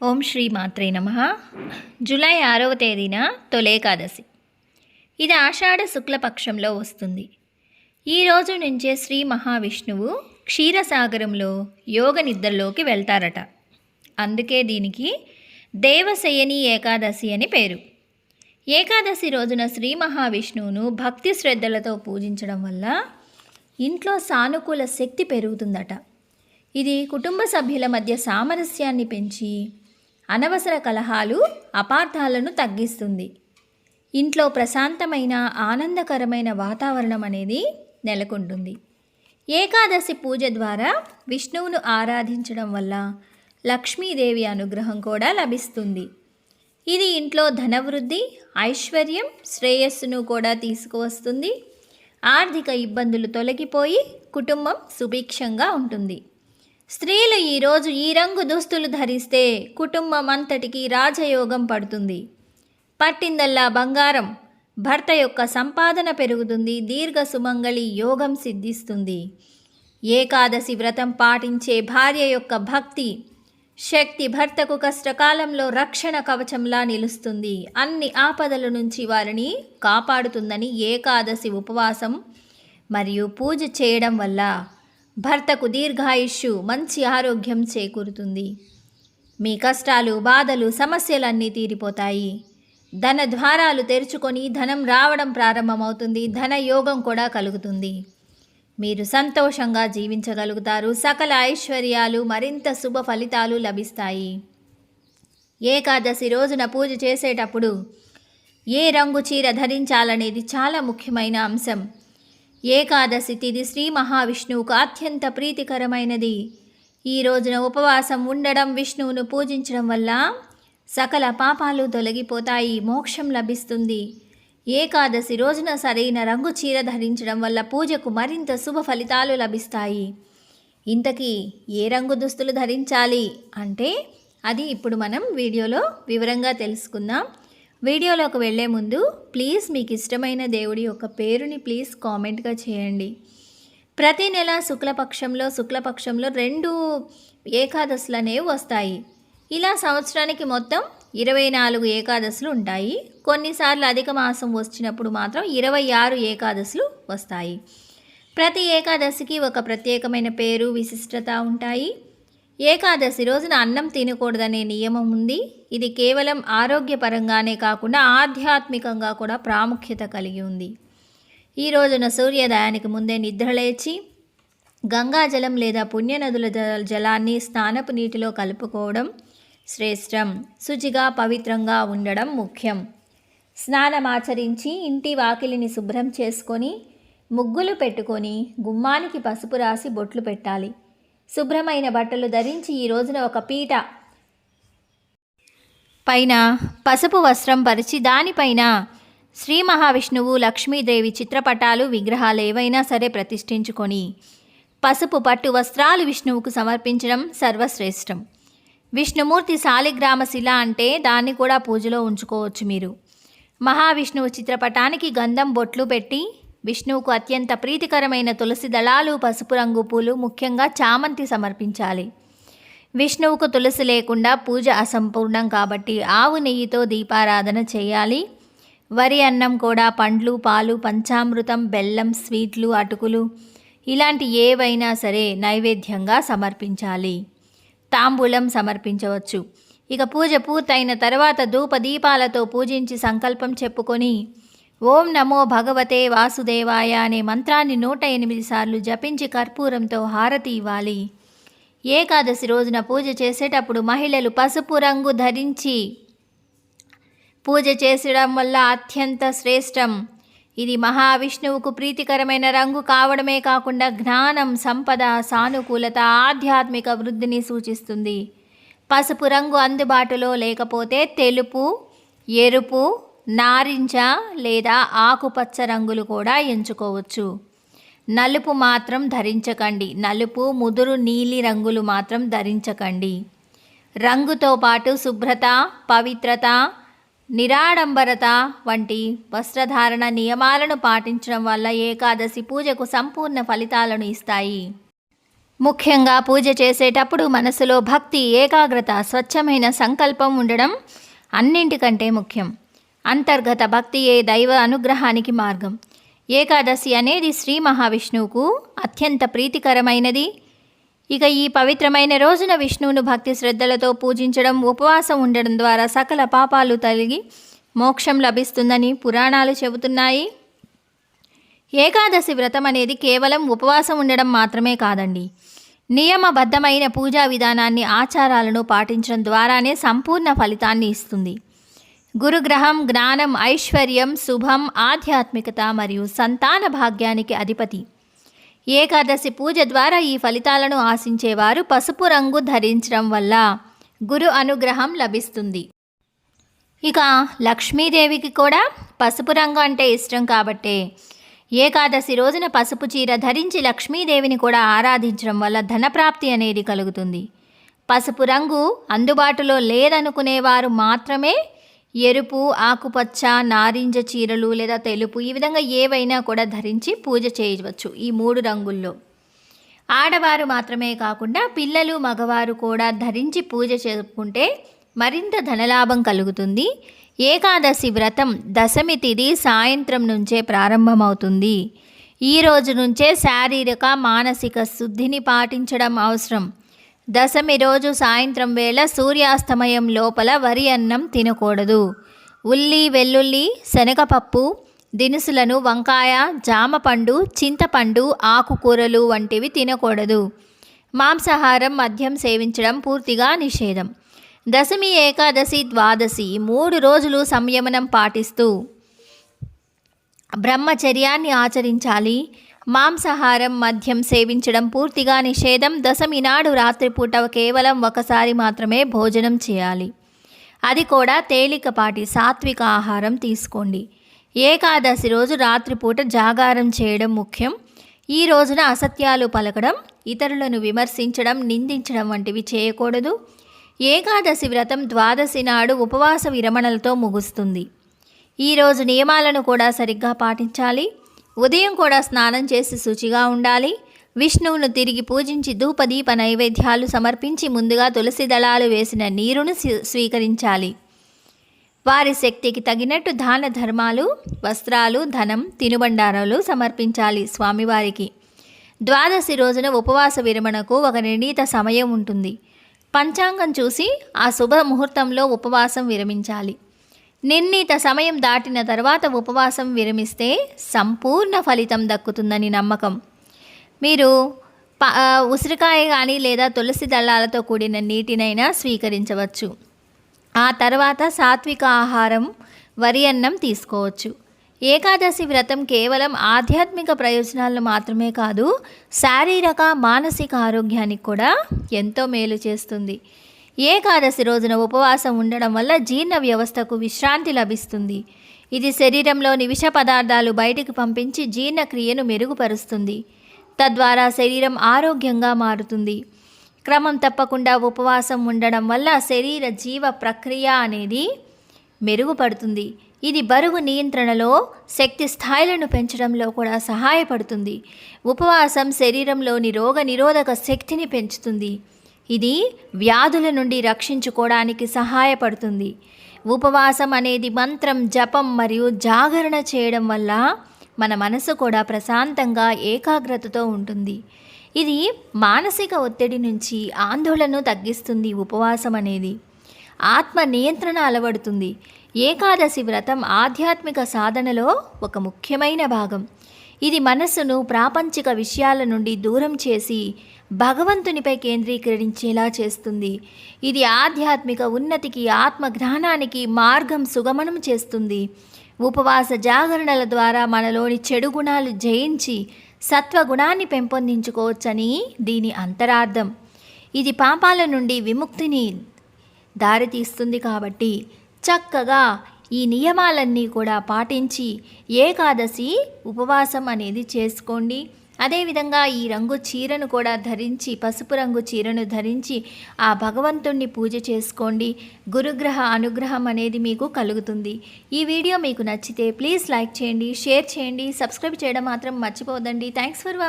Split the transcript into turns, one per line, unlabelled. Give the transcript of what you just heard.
ఓం శ్రీ మాత్రే నమ. జూలై ఆరవ తేదీన తొలేకాదశి ఇది ఆషాఢ శుక్లపక్షంలో వస్తుంది. ఈ రోజు నుంచే శ్రీ మహావిష్ణువు క్షీరసాగరంలో యోగ నిద్రలోకి వెళ్తారట. అందుకే దీనికి దేవశయని ఏకాదశి అని పేరు. ఏకాదశి రోజున శ్రీ మహావిష్ణువును భక్తి శ్రద్ధలతో పూజించడం వల్ల ఇంట్లో సానుకూల శక్తి పెరుగుతుందట. ఇది కుటుంబ సభ్యుల మధ్య సామరస్యాన్ని పెంచి అనవసర కలహాలు అపార్థాలను తగ్గిస్తుంది. ఇంట్లో ప్రశాంతమైన ఆనందకరమైన వాతావరణం అనేది నెలకొంటుంది. ఏకాదశి పూజ ద్వారా విష్ణువును ఆరాధించడం వల్ల లక్ష్మీదేవి అనుగ్రహం కూడా లభిస్తుంది. ఇది ఇంట్లో ధనవృద్ధి ఐశ్వర్యం శ్రేయస్సును కూడా తీసుకువస్తుంది. ఆర్థిక ఇబ్బందులు తొలగిపోయి కుటుంబం సుభిక్షంగా ఉంటుంది. స్త్రీలు ఈరోజు ఈ రంగు దుస్తులు ధరిస్తే కుటుంబం అంతటికి రాజయోగం పడుతుంది. పట్టిందల్లా బంగారం భర్త యొక్క సంపాదన పెరుగుతుంది దీర్ఘ సుమంగళి యోగం సిద్ధిస్తుంది. ఏకాదశి వ్రతం పాటించే భార్య యొక్క భక్తి శక్తి భర్తకు కష్టకాలంలో రక్షణ కవచంలా నిలుస్తుంది. అన్ని ఆపదల నుంచి వారిని కాపాడుతుందని ఏకాదశి ఉపవాసం మరియు పూజ చేయడం వల్ల భర్తకు దీర్ఘాయుష్యు మంచి ఆరోగ్యం చేకూరుతుంది. మీ కష్టాలు బాధలు సమస్యలన్నీ తీరిపోతాయి. ధన ద్వారాలు తెరుచుకొని ధనం రావడం ప్రారంభమవుతుంది. ధన యోగం కూడా కలుగుతుంది. మీరు సంతోషంగా జీవించగలుగుతారు. సకల ఐశ్వర్యాలు మరింత శుభ ఫలితాలు లభిస్తాయి. ఏకాదశి రోజున పూజ చేసేటప్పుడు ఏ రంగు చీర ధరించాలనేది చాలా ముఖ్యమైన అంశం. ఏకాదశి తిది శ్రీ మహావిష్ణువుకు అత్యంత ప్రీతికరమైనది. ఈ రోజున ఉపవాసం ఉండడం విష్ణువును పూజించడం వల్ల సకల పాపాలు తొలగిపోతాయి మోక్షం లభిస్తుంది. ఏకాదశి రోజున సరైన రంగు చీర ధరించడం వల్ల పూజకు మరింత శుభ ఫలితాలు లభిస్తాయి. ఇంతకీ ఏ రంగు దుస్తులు ధరించాలి అంటే అది ఇప్పుడు మనం వీడియోలో వివరంగా తెలుసుకుందాం. వీడియోలోకి వెళ్ళే ముందు ప్లీజ్ మీకు ఇష్టమైన దేవుడి యొక్క పేరుని ప్లీజ్ కామెంట్గా చేయండి. ప్రతి నెల శుక్లపక్షంలో శుక్లపక్షంలో రెండు ఏకాదశులు అనేవి వస్తాయి. ఇలా సంవత్సరానికి మొత్తం ఇరవై నాలుగు ఏకాదశులు ఉంటాయి. కొన్నిసార్లు అధిక మాసం వచ్చినప్పుడు మాత్రం ఇరవై ఆరు ఏకాదశులు వస్తాయి. ప్రతి ఏకాదశికి ఒక ప్రత్యేకమైన పేరు విశిష్టత ఉంటాయి. ఏకాదశి రోజున అన్నం తినకూడదనే నియమం ఉంది. ఇది కేవలం ఆరోగ్యపరంగానే కాకుండా ఆధ్యాత్మికంగా కూడా ప్రాముఖ్యత కలిగి ఉంది. ఈ రోజున సూర్యోదయానికి ముందే నిద్రలేచి గంగాజలం లేదా పుణ్యనదుల జ- జలాన్ని స్నానపు నీటిలో కలుపుకోవడం శ్రేష్టం. శుచిగా పవిత్రంగా ఉండడం ముఖ్యం. స్నానమాచరించి ఇంటి వాకిలిని శుభ్రం చేసుకొని ముగ్గులు పెట్టుకొని గుమ్మానికి పసుపు రాసి బొట్లు పెట్టాలి. శుభ్రమైన బట్టలు ధరించి ఈ రోజున ఒక పీట. పైన పసుపు వస్త్రం పరిచి దానిపైన శ్రీ మహావిష్ణువు లక్ష్మీదేవి చిత్రపటాలు విగ్రహాలు ఏవైనా సరే ప్రతిష్ఠించుకొని పసుపు పట్టు వస్త్రాలు విష్ణువుకు సమర్పించడం సర్వశ్రేష్టం. విష్ణుమూర్తి శాలిగ్రామ శిల అంటే దాన్ని కూడా పూజలో ఉంచుకోవచ్చు మీరు. మహావిష్ణువు చిత్రపటానికి గంధం బొట్లు పెట్టి విష్ణువుకు అత్యంత ప్రీతికరమైన తులసి దళాలు పసుపు రంగు పూలు ముఖ్యంగా చామంతి సమర్పించాలి. విష్ణువుకు తులసి లేకుండా పూజ అసంపూర్ణం కాబట్టి ఆవు నెయ్యితో దీపారాధన చేయాలి. వరి అన్నం కూడా పండ్లు పాలు పంచామృతం బెల్లం స్వీట్లు అటుకులు ఇలాంటి ఏవైనా సరే నైవేద్యంగా సమర్పించాలి. తాంబూలం సమర్పించవచ్చు. ఇక పూజ పూర్తయిన తర్వాత ధూప దీపాలతో పూజించి సంకల్పం చెప్పుకొని ఓం నమో భగవతే వాసుదేవాయ అనే మంత్రాన్ని నూట ఎనిమిది సార్లు జపించి కర్పూరంతో హారతి ఇవ్వాలి. ఏకాదశి రోజున పూజ చేసేటప్పుడు మహిళలు పసుపు రంగు ధరించి పూజ చేసడం వల్ల అత్యంత శ్రేష్టం. ఇది మహావిష్ణువుకు ప్రీతికరమైన రంగు కావడమే కాకుండా జ్ఞానం సంపద సానుకూలత ఆధ్యాత్మిక వృద్ధిని సూచిస్తుంది. పసుపు రంగు అందుబాటులో లేకపోతే తెలుపు ఎరుపు నారింజ లేదా ఆకుపచ్చ రంగులు కూడా ఎంచుకోవచ్చు. నలుపు మాత్రం ధరించకండి. నలుపు ముదురు నీలి రంగులు మాత్రం ధరించకండి. రంగుతో పాటు శుభ్రత పవిత్రత నిరాడంబరత వంటి వస్త్రధారణ నియమాలను పాటించడం వల్ల ఏకాదశి పూజకు సంపూర్ణ ఫలితాలను ఇస్తాయి. ముఖ్యంగా పూజ చేసేటప్పుడు మనసులో భక్తి ఏకాగ్రత స్వచ్ఛమైన సంకల్పం ఉండడం అన్నింటికంటే ముఖ్యం. అంతర్గత భక్తియే దైవ అనుగ్రహానికి మార్గం? ఏకాదశి అనేది శ్రీ మహావిష్ణువుకు అత్యంత ప్రీతికరమైనది. ఇక ఈ పవిత్రమైన రోజున విష్ణువును భక్తి శ్రద్ధలతో పూజించడం ఉపవాసం ఉండడం ద్వారా సకల పాపాలు తొలగి మోక్షం లభిస్తుందని పురాణాలు చెబుతున్నాయి. ఏకాదశి వ్రతం అనేది కేవలం ఉపవాసం ఉండడం మాత్రమే కాదండి. నియమబద్ధమైన పూజా విధానాన్ని ఆచారాలను పాటించడం ద్వారానే సంపూర్ణ ఫలితాన్ని ఇస్తుంది. గురుగ్రహం జ్ఞానం ఐశ్వర్యం శుభం ఆధ్యాత్మికత మరియు సంతాన భాగ్యానికి అధిపతి. ఏకాదశి పూజ ద్వారా ఈ ఫలితాలను ఆశించేవారు పసుపు రంగు ధరించడం వల్ల గురు అనుగ్రహం లభిస్తుంది. ఇక లక్ష్మీదేవికి కూడా పసుపు రంగు అంటే ఇష్టం కాబట్టే ఏకాదశి రోజున పసుపు చీర ధరించి లక్ష్మీదేవిని కూడా ఆరాధించడం వల్ల ధనప్రాప్తి అనేది కలుగుతుంది. పసుపు రంగు అందుబాటులో లేదనుకునేవారు మాత్రమే ఎరుపు ఆకుపచ్చ నారింజ చీరలు లేదా తెలుపు ఈ విధంగా ఏవైనా కూడా ధరించి పూజ చేయవచ్చు ఈ మూడు రంగుల్లో. ఆడవారు మాత్రమే కాకుండా పిల్లలు మగవారు కూడా ధరించి పూజ చేసుకుంటే మరింత ధనలాభం కలుగుతుంది. ఏకాదశి వ్రతం దశమి తిథి సాయంత్రం నుంచే ప్రారంభమవుతుంది. ఈ రోజు నుంచే శారీరక మానసిక శుద్ధిని పాటించడం అవసరం. దశమి రోజు సాయంత్రం వేళ సూర్యాస్తమయం లోపల వరి అన్నం తినకూడదు. ఉల్లి వెల్లుల్లి శనగపప్పు దినుసులను వంకాయ జామపండు చింతపండు ఆకుకూరలు వంటివి తినకూడదు. మాంసాహారం మద్యం సేవించడం పూర్తిగా నిషేధం. దశమి ఏకాదశి ద్వాదశి మూడు రోజులు సంయమనం పాటిస్తూ బ్రహ్మచర్యాన్ని ఆచరించాలి. మాంసాహారం మద్యం సేవించడం పూర్తిగా నిషేధం. దశమి నాడు రాత్రిపూట కేవలం ఒకసారి మాత్రమే భోజనం చేయాలి. అది కూడా తేలికపాటి సాత్విక ఆహారం తీసుకోండి. ఏకాదశి రోజు రాత్రిపూట జాగారం చేయడం ముఖ్యం. ఈ రోజున అసత్యాలు పలకడం ఇతరులను విమర్శించడం నిందించడం వంటివి చేయకూడదు. ఏకాదశి వ్రతం ద్వాదశి నాడు ఉపవాస విరమణలతో ముగుస్తుంది. ఈరోజు నియమాలను కూడా సరిగ్గా పాటించాలి. ఉదయం కూడా స్నానం చేసి శుచిగా ఉండాలి. విష్ణువును తిరిగి పూజించి ధూపదీప నైవేద్యాలు సమర్పించి ముందుగా తులసి దళాలు వేసిన నీరును స్వీకరించాలి. వారి శక్తికి తగినట్టు దాన ధర్మాలు వస్త్రాలు ధనం తినుబండారాలు సమర్పించాలి స్వామివారికి. ద్వాదశి రోజున ఉపవాస విరమణకు ఒక నిర్ణీత సమయం ఉంటుంది. పంచాంగం చూసి ఆ శుభ ముహూర్తంలో ఉపవాసం విరమించాలి. నిర్ణీత సమయం దాటిన తర్వాత ఉపవాసం విరమిస్తే సంపూర్ణ ఫలితం దక్కుతుందని నమ్మకం. మీరు ప ఉసిరికాయ కానీ లేదా తులసి దళాలతో కూడిన నీటినైనా స్వీకరించవచ్చు. ఆ తర్వాత సాత్విక ఆహారం వరి అన్నం తీసుకోవచ్చు. ఏకాదశి వ్రతం కేవలం ఆధ్యాత్మిక ప్రయోజనాలను మాత్రమే కాదు శారీరక మానసిక ఆరోగ్యానికి కూడా ఎంతో మేలు చేస్తుంది. ఏకాదశి రోజున ఉపవాసం ఉండడం వల్ల జీర్ణ వ్యవస్థకు విశ్రాంతి లభిస్తుంది. ఇది శరీరంలోని విష పదార్థాలు బయటికి పంపించి జీర్ణక్రియను మెరుగుపరుస్తుంది. తద్వారా శరీరం ఆరోగ్యంగా మారుతుంది. క్రమం తప్పకుండా ఉపవాసం ఉండడం వల్ల శరీర జీవ ప్రక్రియ అనేది మెరుగుపడుతుంది. ఇది బరువు నియంత్రణలో శక్తి స్థాయిలను పెంచడంలో కూడా సహాయపడుతుంది. ఉపవాసం శరీరంలోని రోగ నిరోధక శక్తిని పెంచుతుంది. ఇది వ్యాధుల నుండి రక్షించుకోవడానికి సహాయపడుతుంది. ఉపవాసం అనేది మంత్రం జపం మరియు జాగరణ చేయడం వల్ల మన మనసు కూడా ప్రశాంతంగా ఏకాగ్రతతో ఉంటుంది. ఇది మానసిక ఒత్తిడి నుంచి ఆందోళనను తగ్గిస్తుంది ఉపవాసం అనేది. ఆత్మ నియంత్రణ అలవడుతుంది. ఏకాదశి వ్రతం ఆధ్యాత్మిక సాధనలో ఒక ముఖ్యమైన భాగం. ఇది మనస్సును ప్రాపంచిక విషయాల నుండి దూరం చేసి భగవంతునిపై కేంద్రీకరించేలా చేస్తుంది. ఇది ఆధ్యాత్మిక ఉన్నతికి ఆత్మ జ్ఞానానికి మార్గం సుగమనం చేస్తుంది. ఉపవాస జాగరణల ద్వారా మనలోని చెడు గుణాలు జయించి సత్వగుణాన్ని పెంపొందించుకోవచ్చని దీని అంతరార్థం. ఇది పాపాల నుండి విముక్తిని దారితీస్తుంది కాబట్టి చక్కగా ఈ నియమాలన్నీ కూడా పాటించి ఏకాదశి ఉపవాసం అనేది చేసుకోండి. అదేవిధంగా ఈ రంగు చీరను కూడా ధరించి పసుపు రంగు చీరను ధరించి ఆ భగవంతుణ్ణి పూజ చేసుకోండి. గురుగ్రహ అనుగ్రహం అనేది మీకు కలుగుతుంది. ఈ వీడియో మీకు నచ్చితే ప్లీజ్ లైక్ చేయండి షేర్ చేయండి సబ్స్క్రైబ్ చేయడం మాత్రం మర్చిపోదండి థ్యాంక్స్ ఫర్ వాచింగ్